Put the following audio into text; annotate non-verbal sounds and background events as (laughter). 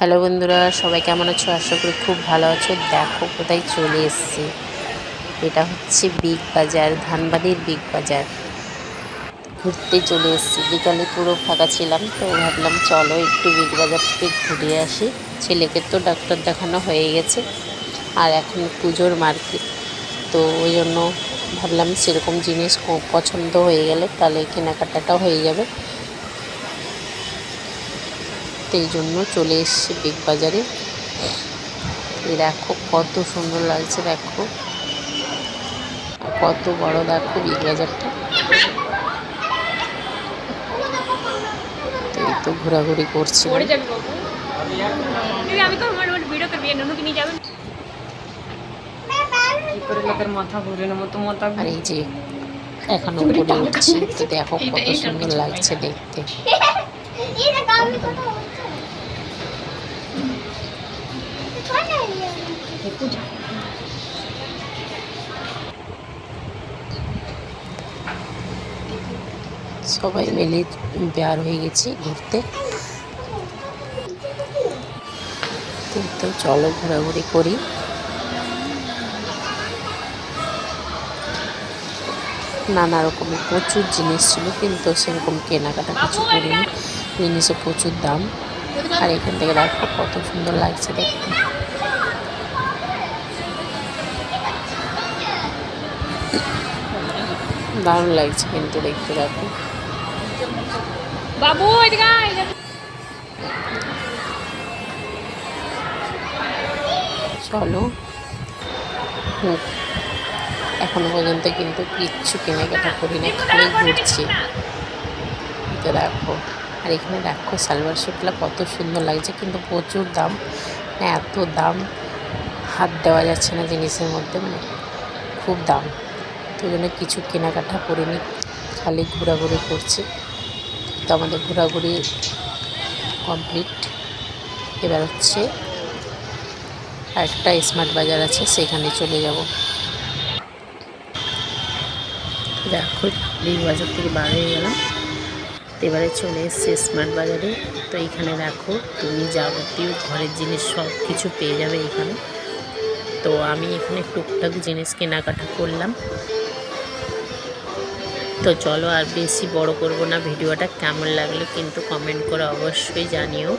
Hello বন্ধুরা, সবাই কেমন আছো? আশা করি খুব ভালো আছো। দেখো কোথায় চলে এসছে। এটা হচ্ছে বিগ বাজার, ধানবাড়ির বিগ বাজার। ঘুরতে চলে এসেছি। বিকালে পুরো ফাঁকা ছিলাম, তো ভাবলাম চলো একটু বিগ বাজার থেকে ঘুরে আসি। ছেলেকে তো ডাক্তার দেখানো হয়ে গেছে, আর এখন পুজোর মার্কেট। তো ওই জন্য ভাবলাম সেরকম জিনিস পছন্দ হয়ে গেলে তাহলে কেনাকাটাটাও হয়ে যাবে। তো এই জন্য চলে এসেছি বিগ বাজারে এই দেখো কত সুন্দর লাগছে দেখো। কত বড় দেখো বিগ বাজারটা এই তো ঘোরাঘুরি করছি। পড়ে যাবি বাবু। দিদি আমি তো আমার আমার ভিডিও করবি নুনুকে নিয়ে যাবেন কি করে লোকের মাথা ঘুরে না মতো মাথা আর এই যে এখনও উঠছি তো দেখো কত সুন্দর লাগছে দেখতে। (laughs) সবাই মিলে বের হয়ে গেছি ঘুরতে। তো চলো ঘোরাঘুরি করি। নানা রকমের প্রচুর জিনিস ছিল, কিন্তু সেরকম কেনাকাটা কিছু করিনি। জিনিসে প্রচুর দাম। আর এখান থেকে দেখো কত সুন্দর লাগছে দেখতে। দারুণ লাগছে কিন্তু দেখতে দেখো বাবু চলো। এখনও পর্যন্ত কিন্তু কিচ্ছু কেনাকাটা করি না খালি ঘুরছি। তো দেখো। আর এখানে দেখো সালোয়ার স্যুটগুলো কত সুন্দর লাগছে কিন্তু প্রচুর দাম। এত দাম হাত দেওয়া যাচ্ছে না জিনিসের মধ্যে মানে খুব দাম। তো জন্য কিছু কেনাকাটা করিনি খালি ঘোরাঘুরি করছি। তো আমাদের ঘোরাঘুরি কমপ্লিট এবার হচ্ছে একটা স্মার্ট বাজার আছে, সেখানে চলে যাব। দেখো বিগ বাজার থেকে বার হয়ে গেলাম। এবারে চলে এসছে স্মার্ট বাজারে। তো এখানে দেখো, তুমি যাবতীয় ঘরের জিনিস সব কিছু পেয়ে যাবে এখানে। তো আমি এখানে টুকটাক জিনিস কেনাকাটা করলাম। তো চলো আর বেশি বড় করব না, ভিডিওটা কেমন লাগল কিন্তু কমেন্ট করে অবশ্যই জানিও।